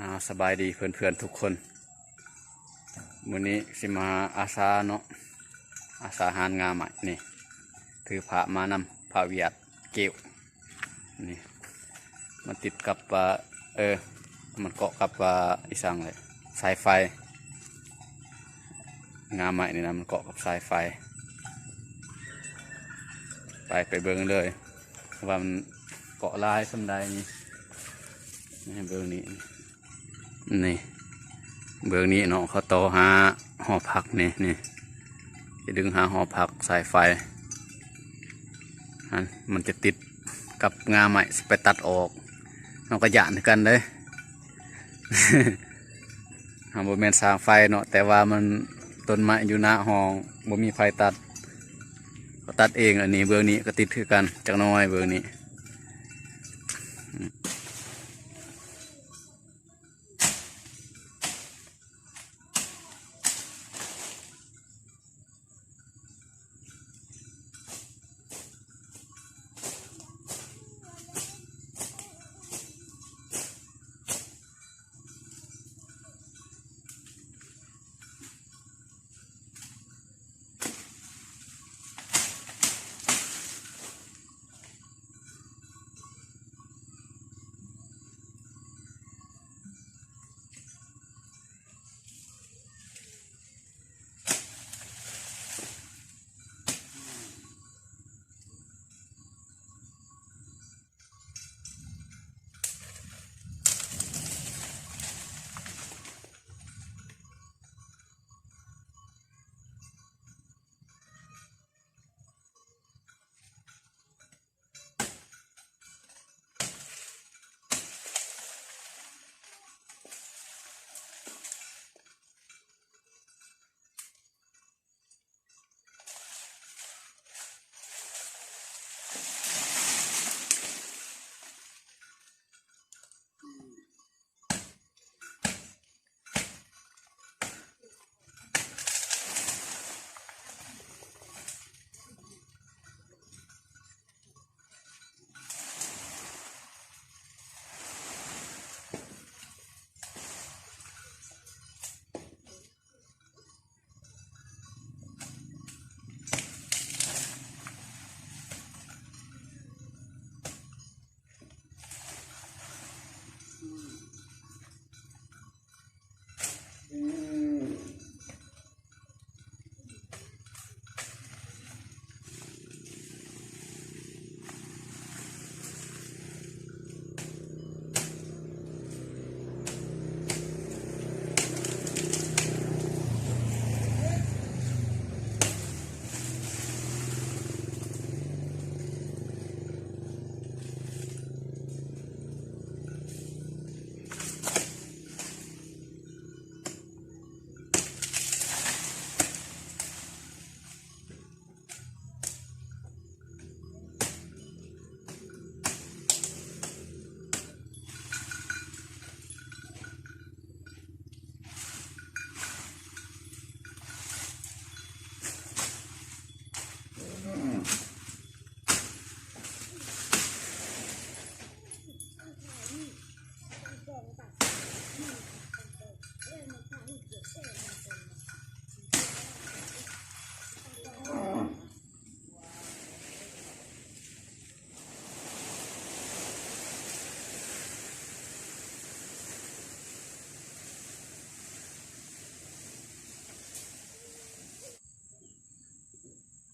อาสบายดีเพื่อนๆทุกคนมื้อนี้สิมาอาสาเนาะอาสาหารงานใหม่นี่ถือผ้ามานำผ้าเวียดเกลียวนี่มันติดกับเออมันเกาะกับอีสังเลยสายไฟ งานใหม่นี่นะมันเกาะกับสายไฟ ไปไปเบิ่งเลยว่ามันเกาะลายสำใดนี่นี่เบิ่งนี้ นี่ เบิ่งนี้เนาะเขาโตหาหอพักนี่นี่จะดึงหาหอพักสายไฟอันมันจะติดกับงาใหม่สไปตัดออกเราก็หยานกันเลยหาบ่แมนสร้างไฟเนาะแต่ว่ามันต้นไม้อยู่หน้าห้องบ่มีไฟตัดก็ตัดเองอันนี้เบื้องนี้ก็ติดคือกันจักน้อยเบื้องนี้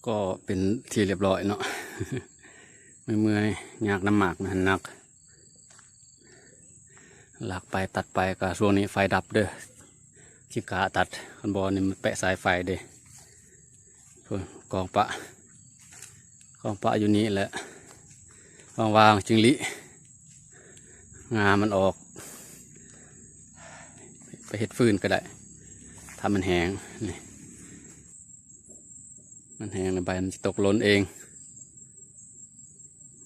ก็เป็นที่เรียบร้อยเนาะไม่เมื่อยยากน้ำหมากนะหนัก หลักไปตัดไปก็ช่วงนี้ไฟดับเด้อที่กาตัดคันบอลนี่มันแปะสายไฟเด้กองปะกองปะอยู่นี้แหละวางๆจึงลิงามันออก ไปเห็ดฟืนก็ได้ทำมันแห้งนี่ มันแห้งล้วใบมันจะตกล้นเอง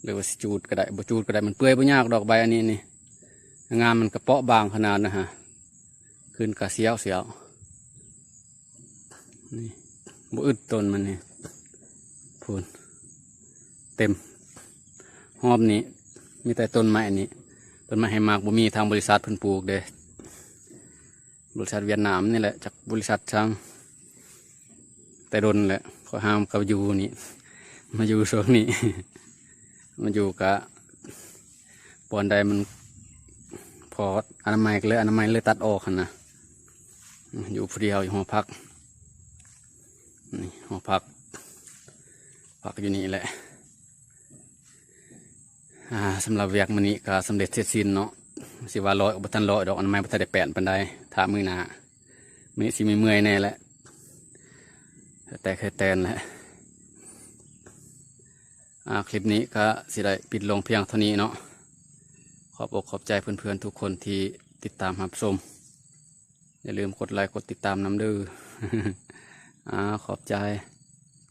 หรือว่าจูดก็ได้บจูดก็ได้มันเปื่อยบ่ยากดอกใบอันนี้นี่งามมันกระเปาะบางขนาดนะฮะขึ้นกระเสียวเสียวนี่บอึดต้นมันนี่พูนเต็มหอบนี้มีแต่ต้นไม้อันนี้ต้นไม้ให้มากบ่มีทางบริษัทเพิ่นปลูกเด้บริษัทเวียดนามนี่แหละจากบริษัทช่างแต่ดนแหละาห้ามเขาอยู่นี่ มาอยู่ช่วงนี้ มาอยู่กะปอนใดมันพออนามัยเลยอนามัยเลยตัดออกนะอยู่ผู้เดียวอยู่หอพักนี่หอพัก พักอยู่นี่แหละสำหรับเวียกมันนี้ก็สำเร็จเสร็จสิ้นเนาะสิว่าร้อยบัตันร้อยดอกอนามัยบัตันได้แปดปันไดถ้ามือหนามือสิมีเมื่อยแน่แหละ แต่เคยแตนแหละอ่าคลิปนี้ก็สิได้ปิดลงเพียงเท่านี้เนาะขอบอกขอบใจเพื่อนๆทุกคนที่ติดตามรับชมอย่าลืมกดไลค์กดติดตามน้ำดื้ออ่าขอบใจ